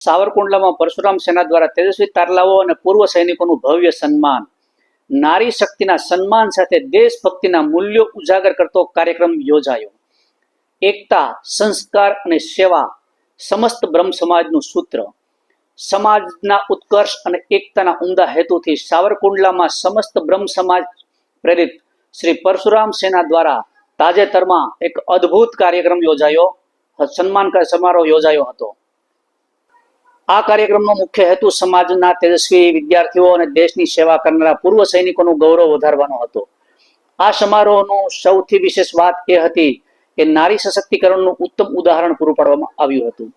સાવરકુંડલામાં પરશુરામ સેના દ્વારા તેજસ્વી તારલાઓ અને પૂર્વ સૈનિકોનું ભવ્ય સન્માન. નારી શક્તિના સન્માન સાથે દેશભક્તિના મૂલ્યો ઉજાગર કરતો કાર્યક્રમ યોજાયો. એકતા, સંસ્કાર અને સેવા સમસ્ત બ્રહ્મ સમાજનું સૂત્ર. સમાજના ઉત્કર્ષ અને એકતાના ઉમદા હેતુથી સાવરકુંડલામાં સમસ્ત બ્રહ્મ સમાજ પ્રેરિત શ્રી પરશુરામ સેના દ્વારા તાજેતરમાં એક અદ્ભુત કાર્યક્રમ યોજાયો. સન્માન સમારોહ યોજાયો હતો. આ કાર્યક્રમનો મુખ્ય હેતુ સમાજના તેજસ્વી વિદ્યાર્થીઓ અને દેશની સેવા કરનારા પૂર્વ સૈનિકોનું ગૌરવ વધારવાનો હતો. આ સમારોહનું સૌથી વિશેષ વાત એ હતી કે નારી સશક્તિકરણનું ઉત્તમ ઉદાહરણ પૂરું પાડવામાં આવ્યું હતું.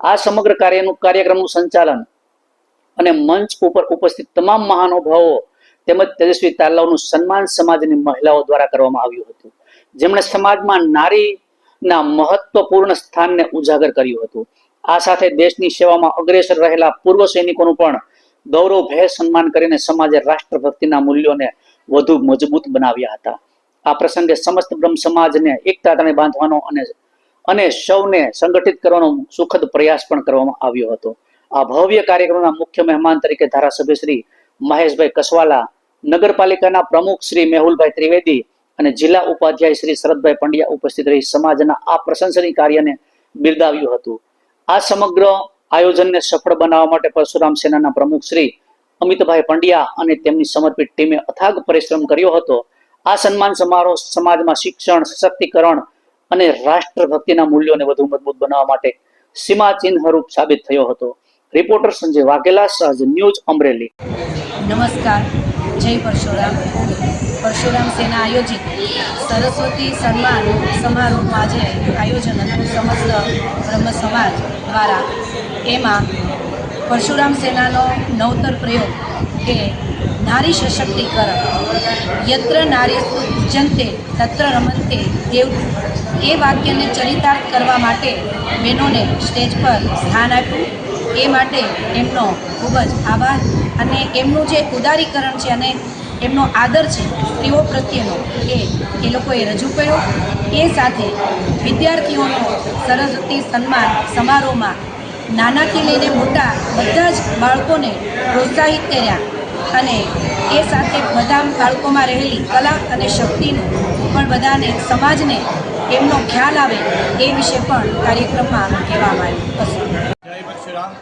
આ સમગ્ર કાર્યનું કાર્યક્રમનું સંચાલન અને મંચ ઉપર ઉપસ્થિત તમામ મહાનુભાવો તેમજ તેજસ્વી તાલાવનું સન્માન સમાજની મહિલાઓ દ્વારા કરવામાં આવ્યું હતું. જેમણે સમાજમાં નારીના મહત્વપૂર્ણ સ્થાનને ઉજાગર કર્યું હતું. આ સાથે દેશની સેવામાં અગ્રેસર રહેલા પૂર્વ સૈનિકોનું પણ ગૌરવ ભે સન્માન કરીને સમાજે રાષ્ટ્રભક્તિના મૂલ્યોને વધુ મજબૂત બનાવ્યા હતા. આ પ્રસંગે સમસ્ત બ્રહ્મ સમાજને એકતા બાંધવાનો અને અને સૌને સંગઠિત કરવાનો સુખદ પ્રયાસ પણ કરવામાં આવ્યો હતો. આ ભવ્ય કાર્યક્રમના મુખ્ય મહેમાન તરીકે ધારાસભ્ય શ્રી મહેશભાઈ કસવાલા, નગરપાલિકાના પ્રમુખ શ્રી મેહુલભાઈ ત્રિવેદી અને જિલ્લા ઉપાધ્યાય શ્રી શરદભાઈ પંડ્યા ઉપસ્થિત રહી સમાજના આ પ્રશંસનીય કાર્યને બિરદાવ્યું હતું. આ સમગ્ર આયોજનને સફળ બનાવવા માટે પરશુરામ સેનાના પ્રમુખ શ્રી અમિતભાઈ પંડ્યા અને તેમની સમર્પિત ટીમે અથાગ પરિશ્રમ કર્યો હતો. આ સન્માન સમારોહ સમાજમાં શિક્ષણ, સશક્તિકરણ અને રાષ્ટ્રભક્તિના મૂલ્યોને વધુ મજબૂત બનાવવા માટે સીમાચિહ્નરૂપ સાબિત થયો હતો. રિપોર્ટર સંજય વાઘેલા, સહજ ન્યૂઝ અમરેલી. નમસ્કાર. જય પરશુરામ. પરશુરામ સેના આયોજિત સરસ્વતી સન્માન સમારોહનું આજે આયોજન હતું. સમસ્ત બ્રહ્મ સમાજ દ્વારા એમાં પરશુરામ સેનાનો નવતર પ્રયોગ કે નારી સશક્તિકરણ, યત્ર નારી પૂજનતે તત્ર રમંતે દેવ એ વાક્યને ચરિતાર્થ કરવા માટે બહેનોને સ્ટેજ પર સ્થાન આપ્યું. એ માટે એમનો ખૂબ જ આભાર અને એમનું જે ઉદારીકરણ છે અને એમનો આદર છે, સ્ત્રીઓ પ્રત્યેનો એ એ લોકોએ રજૂ કર્યો. એ સાથે વિદ્યાર્થીઓનો સરસ્વતી સન્માન સમારોહમાં નાનાથી લઈને મોટા બધા જ બાળકોને પ્રોત્સાહિત કર્યા અને એ સાથે બધા બાળકોમાં રહેલી કલા અને શક્તિનું પણ બધાને સમાજને એમનો ખ્યાલ આવે એ વિશે પણ કાર્યક્રમમાં કહેવામાં આવ્યું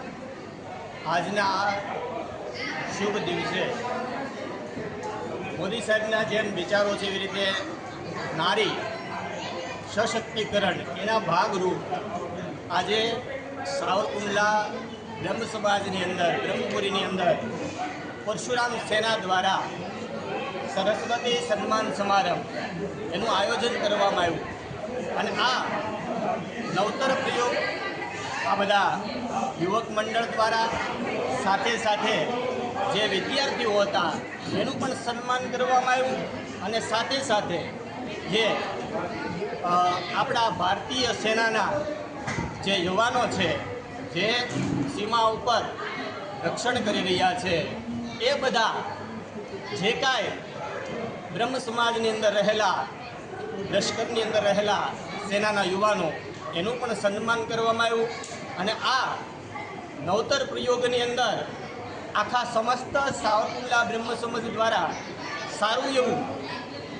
આજના શુભ દિવસે મોદી સાહેબના જેમ વિચારો છે એવી રીતે નારી સશક્તિકરણ એના ભાગરૂપ આજે સાવરકુંડલા બ્રહ્મ સમાજની અંદર, બ્રહ્મપુરીની અંદર પરશુરામ સેના દ્વારા સરસ્વતી સન્માન સમારંભ એનું આયોજન કરવામાં આવ્યું અને આ નવતર પ્રયોગ આ બધા યુવક મંડળ દ્વારા સાથે સાથે જે વિદ્યાર્થીઓ હતા, એનું પણ સન્માન કરવામાં આવ્યું અને સાથે સાથે જે આપણા ભારતીય સેનાના જે યુવાનો છે, જે સીમા ઉપર રક્ષણ કરી રહ્યા છે, એ બધા જે કાંઈ બ્રહ્મ સમાજની અંદર રહેલા, લશ્કરની અંદર રહેલા સેનાના યુવાનો, એનું પણ સન્માન કરવામાં આવ્યું અને આ નવતર પ્રયોગની અંદર આખા સમસ્ત સાવરકુંડલા બ્રહ્મ સમાજ દ્વારા સારું એવું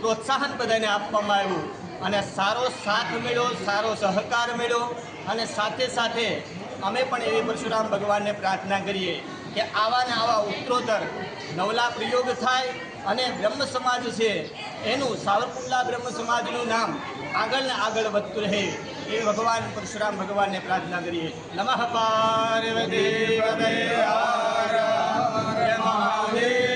પ્રોત્સાહન બધાને આપવામાં આવ્યું અને સારો સાથ મળ્યો, સારો સહકાર મળ્યો અને સાથે સાથે અમે પણ એવી પરશુરામ ભગવાનને પ્રાર્થના કરીએ કે આવા ને આવા ઉત્તરોત્તર નવલા પ્રયોગ થાય અને બ્રહ્મ સમાજ છે એનું સાવરકુંડલા બ્રહ્મ સમાજનું નામ આગળ ને આગળ વધતું રહે એ ભગવાન પરશુરામ ભગવાનને પ્રાર્થના કરીએ. નમઃ પાર્વતી हर महादेव